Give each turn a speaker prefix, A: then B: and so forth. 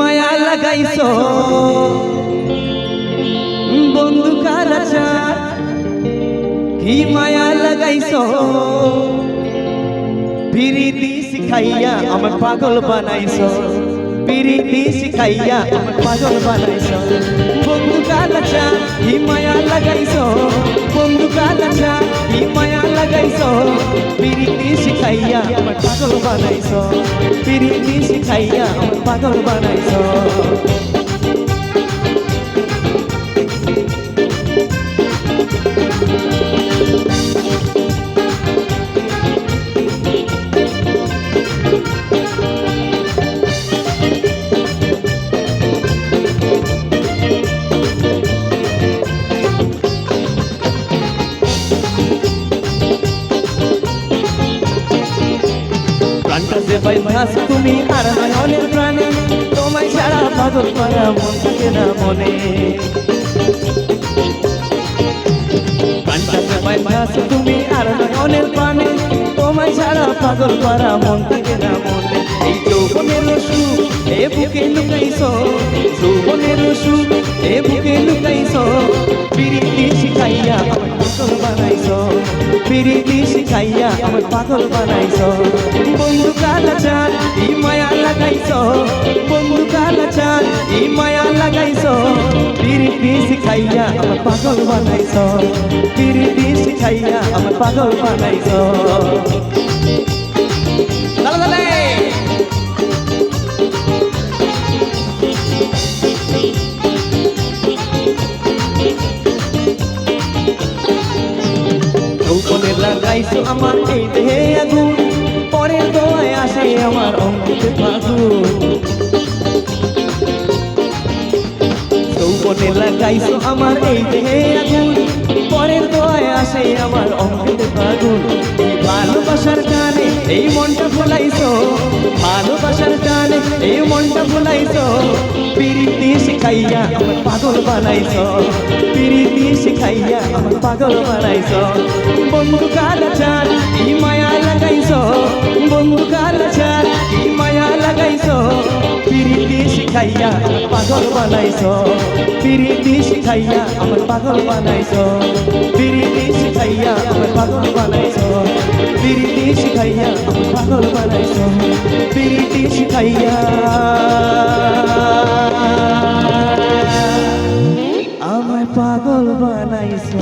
A: মায়া লাগাইছো। বন্ধু কালাচা কি মায়া লাগাইছো? পিরিতি শিখাইয়া আমার পাগল বানাইছো। পিরিতি শিখাইয়া আমার পাগল বানাইছো। বন্ধু কালাচা কি মায়া লাগাইছো? পিরিতি শিখাইয়া আমার পাগল বানাইছ। পিরিতি শিখাইয়া আমার পাগল বানাইছো। যে বাইভাস তুমি আর নয়নের প্রাণে। তোমায় সারা পাগল পারা মন থাকে না মনে। তুমি আর নয়নের প্রাণে। তোমায় সারা পাগল পারা মন থাকে না মনে। এই যৌবনের সুখ, এ বুকে লুকাইছো। যৌবনের সুখ, এ বুকে লুকাইছো। পিরিতি শিখাইয়া আমার পাগল বানাইছো। পিরিতি শিখাইয়া আমার পাগল বানাইছো। বন্ধু লাগাইছো বন্ধু কালাচার ই মায়া লাগাইছো পিরিতি শিখাইয়া আমার পাগল বানাইছো পিরিতি শিখাইয়া আমার পাগল বানাইছো আমার এই দেহে আগুন পরের দোয়ায় আসে আমার অঙ্কিত ফাগুন যৌবনে লাগাইছো আমার এই দেহে আগুন, পরের দোয়ায় আসে আমার অঙ্কিত ফাগুন ভালোবাসার গানে এই মনটা ভুলাইছো, ভালোবাসার গানে এই মনটা ভুলাইছো পিরিতি শিখাইয়া আমার পাগল বানাইছো। পিরিতি শিখাইয়া আমার পাগল বানাইছো। বন্ধু কালাচার ই মায়া লাগাইছো? বন্ধু কালাচার ই মায়া লাগাইছো? পিরিতি শিখাইয়া আমার পাগল বানাইছো। পিরিতি শিখাইয়া আমার পাগল বানাইছো। পিরিতি শিখাইয়া আমার পাগল বানাইছো। পিরিতি শিখাইয়া আমার পাগল বানাইছো। পিরিতি শিখাইয়া আমায় পাগল বানাইছো?